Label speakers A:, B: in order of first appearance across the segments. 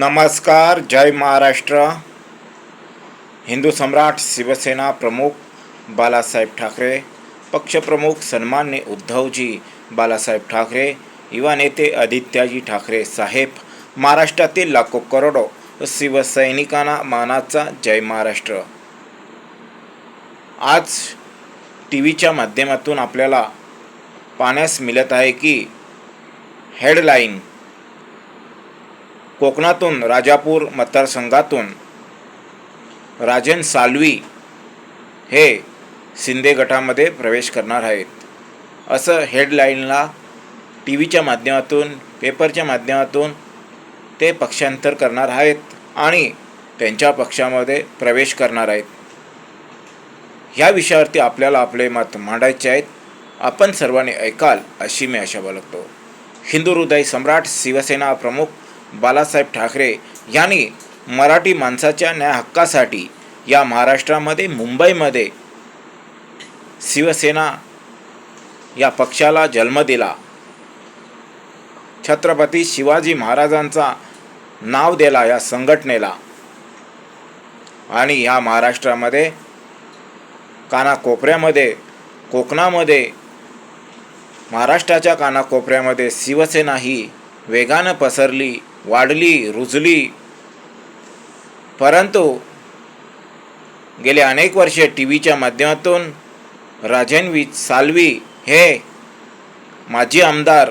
A: नमस्कार जय महाराष्ट्र. हिंदू सम्राट शिवसेना प्रमुख बालासाहेब ठाकरे पक्षप्रमुख सन्मान्य उद्धवजी बालासाहेब ठाकरे युवा नेते आदित्याजी ठाकरे साहेब महाराष्ट्रातील लाखो करोडो शिवसैनिकांना मानाचा जय महाराष्ट्र. आज टी व्हीच्या माध्यमातून आपल्याला पाहण्यास मिळत आहे की हेडलाईन कोकणातून राजापूर मतदारसंघातून राजन सालवी हे शिंदे गटामध्ये प्रवेश करणार आहेत. असं हेडलाईनला टी व्हीच्या माध्यमातून पेपरच्या माध्यमातून ते पक्षांतर करणार आहेत आणि त्यांच्या पक्षामध्ये प्रवेश करणार आहेत. ह्या विषयावरती आपल्याला आपले मत मांडायचे आहेत. आपण सर्वांनी ऐकाल अशी मी आशा बाळगतो. हिंदू हृदय सम्राट शिवसेना प्रमुख बालासाहेब ठाकरे यांनी मराठी माणसाच्या न्याय हक्कासाठी या महाराष्ट्रामध्ये मुंबईमध्ये शिवसेना या पक्षाला जन्म दिला. छत्रपती शिवाजी महाराजांचा नाव दिला या संघटनेला. आणि या महाराष्ट्रामध्ये कानाकोपऱ्यामध्ये कोकणामध्ये महाराष्ट्राच्या कानाकोपऱ्यामध्ये शिवसेना ही वेगानं पसरली. वाढली रुजली. परंतु गेले अनेक वर्षे टी व्हीच्या माध्यमातून राजनवी सालवी हे माजी आमदार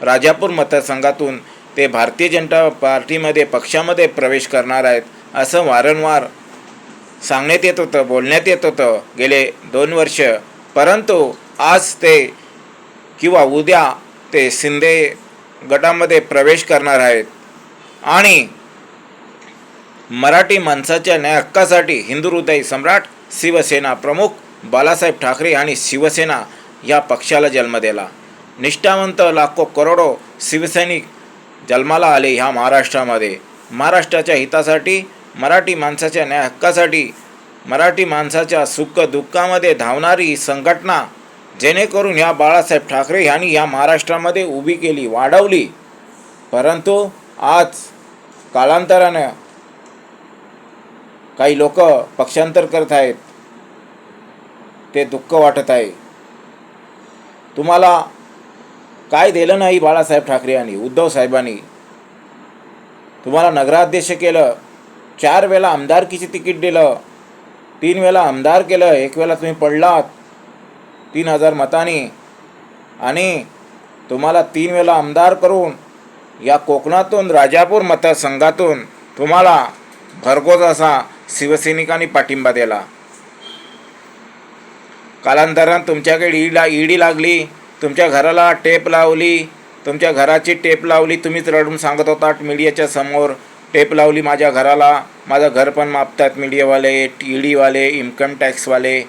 A: राजापूर मतदारसंघातून ते भारतीय जनता पार्टीमध्ये पक्षामध्ये प्रवेश करणार आहेत असं वारंवार सांगण्यात येत होतं बोलण्यात येत होतं गेले दोन वर्ष. परंतु आज ते किंवा उद्या ते शिंदे गटामध्ये प्रवेश करणार आहेत. आणि मराठी माणसाच्या न्याय हक्कासाठी हिंदू हृदय सम्राट शिवसेना प्रमुख बालासाहेब ठाकरे आणि शिवसेना या पक्षाला जन्म दिला. निष्ठावंत लाखो करोडो शिवसैनिक जन्माला आले ह्या महाराष्ट्रामध्ये. महाराष्ट्राच्या हितासाठी मराठी माणसाच्या न्याय हक्कासाठी मराठी माणसाच्या सुख दुःखामध्ये धावणारी ही संघटना जेणेकरून ह्या बाळासाहेब ठाकरे यांनी या महाराष्ट्रामध्ये उभी केली वाढवली. परंतु आज कालांतरानं काही लोक पक्षांतर करत आहेत. ते दुःख वाटत आहे. तुम्हाला काय दिलं नाही बाळासाहेब ठाकरे यांनी उद्धव साहेबांनी? तुम्हाला नगराध्यक्ष केलं चार वेळा आमदारकीचे तिकीट दिलं तीन वेळा आमदार केलं एक वेळा तुम्ही पडलात तीन हजार मतांनी. आणि तुम्हाला तीन वेळा आमदार करून या कोकणातून राजापूर मतदारसंघातून तुम्हाला भरघोस असा शिवसैनिकांनी पाठिंबा दिला. कालांतरानं तुमच्याकडे ईडला ईडी लागली तुमच्या घराला टेप लावली तुमच्या घराची टेप लावली तुम्हीच रडून सांगत होता मीडियाच्या समोर टेप लावली माझ्या घराला माझं घर पण मापतात मीडियावाले ईडीवाले इन्कम टॅक्सवाले.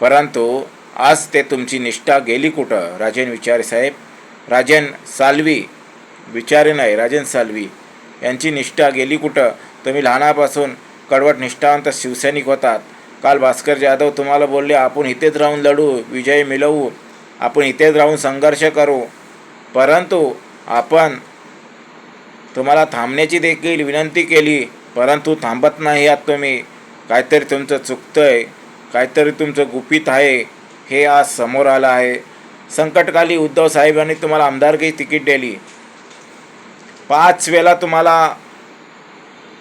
A: परंतु आज ते तुमची निष्ठा गेली कुठं? राजन विचारे साहेब राजन सालवी विचारे नाही राजन सालवी. यांची निष्ठा गेली कुठं? तुम्ही लहानापासून कडवट निष्ठावंत शिवसैनिक होतात. काल भास्कर जाधव तुम्हाला बोलले आपण इथेच राहून लढू विजय मिळवू. आपण इथेच राहून संघर्ष करू. परंतु आपण तुम्हाला थांबण्याची देखील विनंती केली परंतु थांबत नाही आहात तुम्ही. काहीतरी तुमचं चुकतं आहे काहीतरी तुमचं गुपित आहे. हे आज समोर आलं आहे. संकटकाली उद्धव साहेबांनी तुम्हाला आमदारकी तिकीट दिली. पाच वेळा तुम्हाला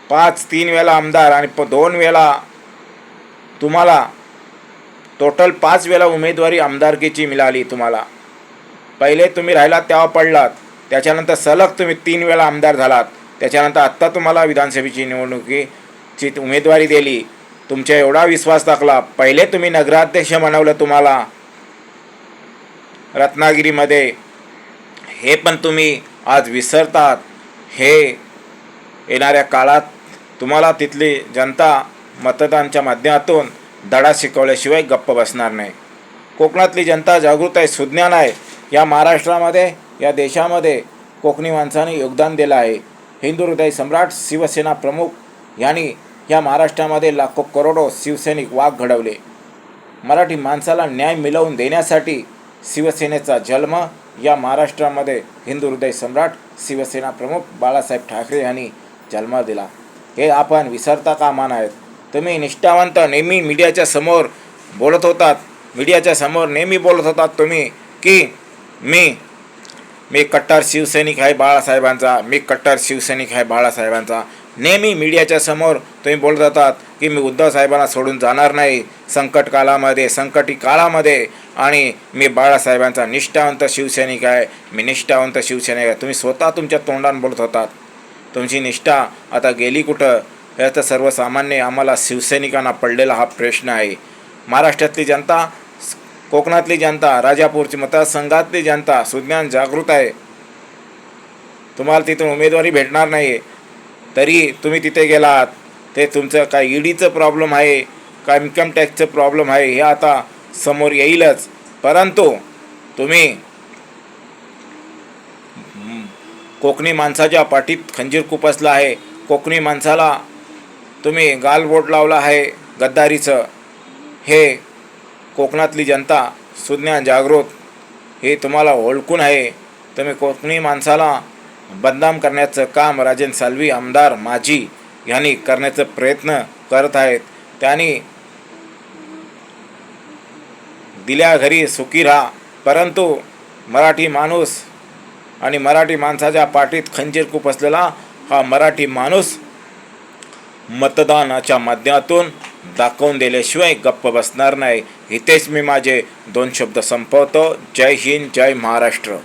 A: पाच तीन वेळा आमदार आणि प दोन वेळा तुम्हाला टोटल पाच वेळा उमेदवारी आमदारकीची मिळाली तुम्हाला. पहिले तुम्ही राहिलात तेव्हा पडलात. त्याच्यानंतर सलग तुम्ही तीन वेळा आमदार झालात. त्याच्यानंतर आत्ता तुम्हाला विधानसभेची निवडणुकीची उमेदवारी दिली. तुमच्या एवढा विश्वास दाखला. पहिले तुम्ही नगराध्यक्ष बनवलं तुम्हाला. रत्नागिरीमध्ये. हे पण तुम्ही आज विसरतात. हे येणाऱ्या काळात तुम्हाला तिथली जनता मतदानच्या माध्यमातून धडा शिकवल्याशिवाय गप्प बसणार नाही. कोकणातली जनता जागृत आहे सुज्ञान आहे. या महाराष्ट्रामध्ये या देशामध्ये कोकणी माणसाने योगदान दिलं आहे. हिंदू हृदय सम्राट शिवसेना प्रमुख यांनी या महाराष्ट्रामध्ये लाखो करोडो शिवसैनिक वाघ घडवले. मराठी माणसाला न्याय मिळवून देण्यासाठी शिवसेनेचा जन्म या महाराष्ट्रामध्ये हिंदू हृदय सम्राट शिवसेना प्रमुख बाळासाहेब ठाकरे यांनी जन्म दिला. हे आपण विसरता कामा नाहीत तुम्ही निष्ठावंत नेहमी मीडियाच्या समोर बोलत होतात. मीडियाच्या समोर नेहमी बोलत होतात तुम्ही की मी मी कट्टर शिवसैनिक आहे बाळासाहेबांचा मी कट्टर शिवसैनिक आहे बाळासाहेबांचा. नेहमी मीडियाच्या समोर तुम्ही बोलत होतात. की मी उद्धव साहेबांना सोडून जाणार नाही संकट काळामध्ये संकटी काळामध्ये. आणि मी बाळासाहेबांचा निष्ठावंत शिवसैनिक आहे. मी निष्ठावंत शिवसैनिक आहे. तुम्ही स्वतः तुमच्या तोंडाने बोलत होतात. तुमची निष्ठा आता गेली कुठं? हे तर सर्वसामान्य आम्हाला शिवसैनिकांना पडलेला हा प्रश्न आहे. महाराष्ट्रातली जनता कोकणातली जनता राजापूरची मतदारसंघातली जनता सुज्ञान जागृत आहे. तुम्हाला तिथून उमेदवारी भेटणार नाही तरी तुम्ही तिथे गेलात. ते तुमचं काय ईडीचं प्रॉब्लेम आहे काय इन्कम टॅक्सचं प्रॉब्लेम आहे हे आता समोर येईलच. परंतु तुम्ही कोकणी माणसाच्या पाठीत खंजीर कुपसला आहे. कोकणी माणसाला तुम्ही गालबोट लावला आहे गद्दारीचं. हे कोकणातली जनता सुज्ञान जागृत हे तुम्हाला ओळखून आहे. तुम्ही कोकणी माणसाला बदनाम करण्याचं काम राजन सालवी आमदार माजी यांनी करण्याचा प्रयत्न करत आहेत. त्यांनी दिल्या घरी सुखी राहा. परंतु मराठी माणूस आणि मराठी माणसाच्या पाठीत खंजीर खूप असलेला हा मराठी माणूस मतदानाच्या माध्यमातून दाखवून दिल्याशिवाय गप्प बसणार नाही. इथेच मी माझे दोन शब्द संपवतो. जय हिंद जय महाराष्ट्र.